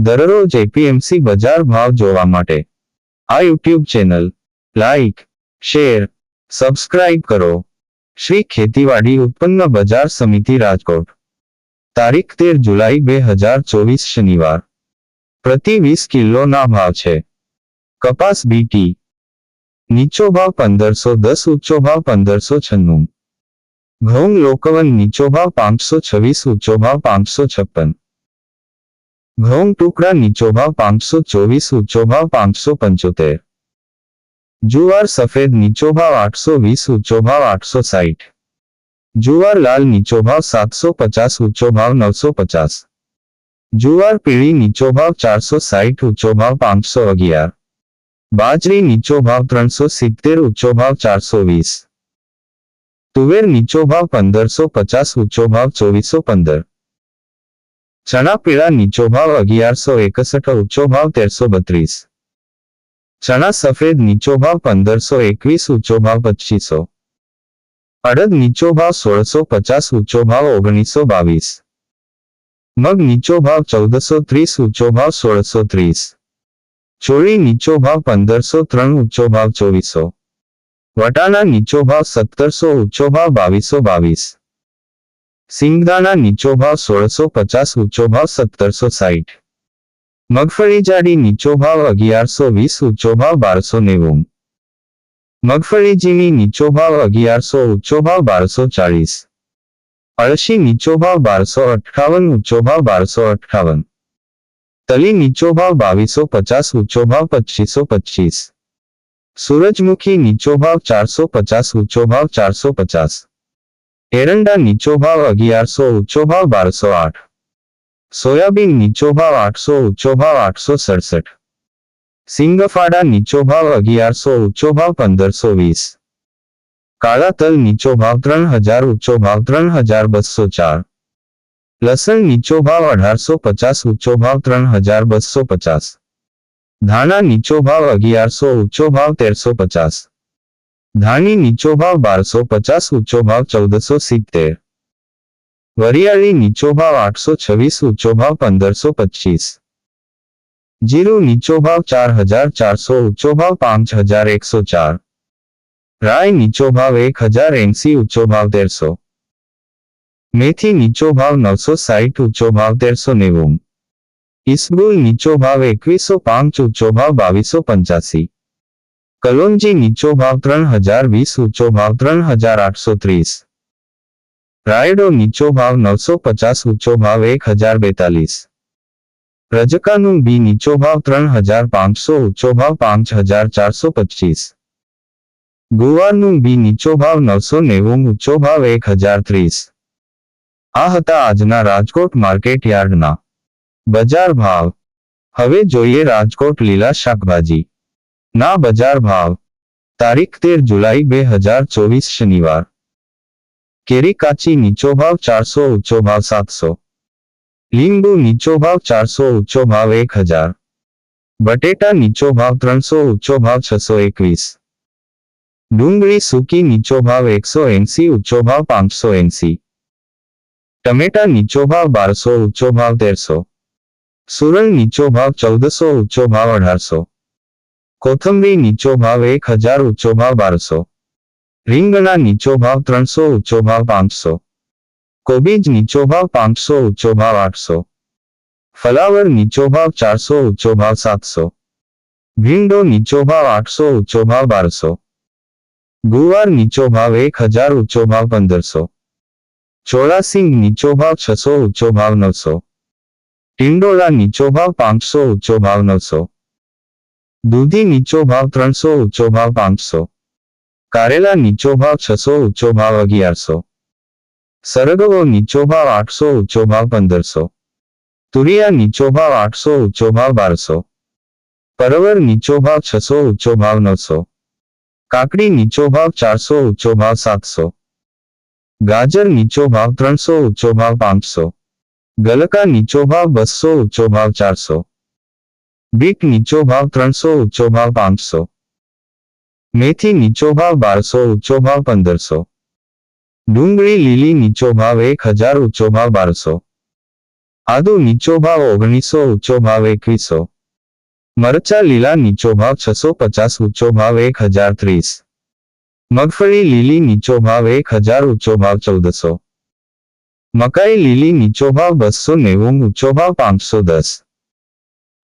દરરોજ એપીએમસી બજાર ભાવ જોવા માટે. આ YouTube channel, like, share, subscribe કરો. શ્રી ખેતીવાડી ઉત્પન્ન બજાર સમિતિ રાજકોટ. તારીખ તેર જુલાઈ બે હજાર ચોવીસ શનિવાર. પ્રતિ વીસ કિલોના ભાવ છે. કપાસ બીટી નીચો ભાવ પંદરસો દસ ઊંચો ભાવ પંદરસો છન્નું. ઘઉં લોકવન નીચો ભાવ પાંચસો છવ્વીસ ઊંચો ભાવ પાંચસો છપ્પન. ઘઉં ટુકડા નીચો ભાવ પાંચસો ચોવીસ, ઊંચો ભાવ પાંચસો પંચોતેર. જુવાર સફેદ નીચો ભાવ આઠસો વીસ, ઊંચો ભાવ આઠસો સાઠ જુવાર લાલ નીચો ભાવ સાતસો પચાસ, ઊંચો ભાવ નવસો પચાસ. જુવાર પીળી નીચો ભાવ ચારસો સાઠ ઊંચો ભાવ પાંચસો અગિયાર. બાજરી નીચો ભાવ ત્રણસો સિત્તેર, ઊંચો ભાવ ચારસો વીસ. તુવેર નીચો ભાવ પંદરસો પચાસ, ઊંચો ભાવ ચોવીસો પંદર. ચણા પીળા નીચો ભાવ અગિયારસો એકસઠ ઊંચો ભાવ તેરસો બત્રીસ ચણા સફેદ નીચો ભાવ પંદરસો એકવીસ ઊંચો ભાવ પચીસો અડદ નીચો ભાવ સોળસો પચાસ ઊંચો ભાવ ઓગણીસો બાવીસ મગ નીચો ભાવ ચૌદસો ત્રીસ ઊંચો ભાવ સોળસો ત્રીસ ચોળી નીચો ભાવ પંદરસો ત્રણ ઊંચો ભાવ ચોવીસો વટાણા નીચો ભાવ સત્તરસો ઊંચો ભાવ બાવીસો બાવીસ સિંગદાણા નીચો ભાવ સોળસો પચાસ ઊંચો ભાવ સત્તરસો સાઠ મગફળી જાડી નીચો ભાવ અગિયારસો વીસ ઊંચો ભાવ બારસો નેવું મગફળી ઝીણી નીચો ભાવ અગિયારસો ઊંચો ભાવ બારસો ચાળીસ અળસી નીચો ભાવ બારસો અઠ્ઠાવન ઊંચો ભાવ બારસો અઠ્ઠાવન તલી નીચો ભાવ બાવીસો પચાસ ઊંચો ભાવ પચીસો પચીસ સૂરજમુખી નીચો ભાવ ચારસો પચાસ ઊંચો ભાવ ચારસો પચાસ એરંડા નીચો ભાવ અગિયારસો ઊંચો ભાવ બારસો આઠ સોયાબીન નીચો ભાવ આઠસો ઊંચો ભાવ આઠસો સડસઠ સિંગફાડા નીચો ભાવ અગિયારસો ઊંચો ભાવ પંદરસો વીસ કાળા તલ નીચો ભાવ ત્રણ હજાર ઊંચો ભાવ ત્રણ હજાર બસો ચાર લસણ નીચો ભાવ અઢારસો પચાસ ઊંચો ભાવ ત્રણ હજાર બસો પચાસ ધાણા નીચો ભાવ અગિયારસો ઊંચો ભાવ તેરસો પચાસ ધાણી નીચો ભાવ બારસો પચાસ ઊંચો ભાવ ચૌદસો સિત્તેર વરિયાળી નીચો ભાવ આઠસો છવ્વીસ ઊંચો ભાવ પંદરસો પચીસ જીરું નીચો ભાવ ચાર હજાર ચારસો ઊંચો ભાવ પાંચ હજાર એકસો ચાર રાય નીચો ભાવ એક હજાર એંસી ઊંચો ભાવ તેરસો મેથી નીચો ભાવ નવસો સાઠ ઊંચો ભાવ તેરસો નેવું ઇસબુલ નીચો ભાવ એકવીસો પાંચ ઊંચો ભાવ બાવીસો પંચ્યાસી કલોંજી નીચો ભાવ ત્રણ હજાર વીસ, ઊંચો ભાવ ત્રણ હજાર આઠસો ત્રીસ. રાયડો નીચો ભાવ નવસો પચાસ, ઊંચો ભાવ એક હજાર બેતાલીસ. રજકાનું બી નીચો ભાવ ત્રણ હજાર પાંચસો, ઊંચો ભાવ પાંચ હજાર ચારસો પચીસ. ગુવારનું બી નીચો ભાવ નવસો નેવું, ઊંચો ભાવ એક હજાર ત્રીસ. આ હતા આજના રાજકોટ માર્કેટ યાર્ડના બજાર ભાવ. હવે જોઈએ રાજકોટ લીલા શાકભાજી. ના બજાર ભાવ તારીખ તેર જુલાઈ બે હજાર ચોવીસ શનિવાર કેરી કાચી નીચો ભાવ ચારસો ઊંચો ભાવ સાતસો લીંબુ નીચો ભાવ ચારસો ઊંચો ભાવ એક હજાર બટેટા નીચો ભાવ ત્રણસો ઊંચો ભાવ છસો એકવીસ ડુંગળી સૂકી નીચો ભાવ એકસો એંસી ઊંચો ભાવ પાંચસો એંસી ટમેટા નીચો ભાવ બારસો ઊંચો ભાવ તેરસો સુરણ નીચો ભાવ ચૌદસો ઊંચો ભાવ અઢારસો કોથંબરી નીચો ભાવ એક હજાર ઊંચો ભાવ બારસો. રીંગણા નીચો ભાવ ત્રણસો ઊંચો ભાવ પાંચસો. કોબીજ નીચો ભાવ પાંચસો ઊંચો ભાવ આઠસો. ફલાવર નીચો ભાવ ચારસો ઊંચો ભાવ સાતસો. ભીંડો નીચો ભાવ આઠસો ઊંચો ભાવ બારસો. ગુવાર નીચો ભાવ એક હજાર ઊંચો ભાવ પંદરસો. ચોળાસિંગ નીચો ભાવ છસો ઊંચો ભાવ નવસો. ટિંડોળા નીચો ભાવ પાંચસો ઊંચો ભાવ નવસો. દૂધી નીચો ભાવ ત્રણસો ઊંચો ભાવ પાંચસો કારેલા નીચો ભાવ છસો ઊંચો ભાવ અગિયારસો સરગવો નીચો ભાવ આઠસો ઊંચો ભાવ પંદરસો તુરિયા નીચો ભાવ આઠસો ઊંચો ભાવ બારસો પરવર નીચો ભાવ છસો ઊંચો ભાવ નવસો કાકડી નીચો ભાવ ચારસો ઊંચો ભાવ સાતસો ગાજર નીચો ભાવ ત્રણસો ઊંચો ભાવ પાંચસો ગલકા નીચો ભાવ બસો ઊંચો ભાવ ચારસો બીટ નીચો ભાવ ત્રણસો ઊંચો ભાવ પાંચસો મેથી નીચો ભાવ બારસો ઊંચો ભાવ પંદરસો ડુંગળી લીલી નીચો ભાવ એક હજાર ઊંચો ભાવ બારસો આદુ નીચો ભાવ ઓગણીસો ઊંચો ભાવ એકવીસો મરચા લીલા નીચો ભાવ છસો પચાસ ઊંચો ભાવ એક હજાર ત્રીસ મગફળી લીલી નીચો ભાવ એક હજાર ઊંચો ભાવ ચૌદસો મકાઈ લીલી નીચો ભાવ બસો નેવું ઊંચો ભાવ પાંચસો દસ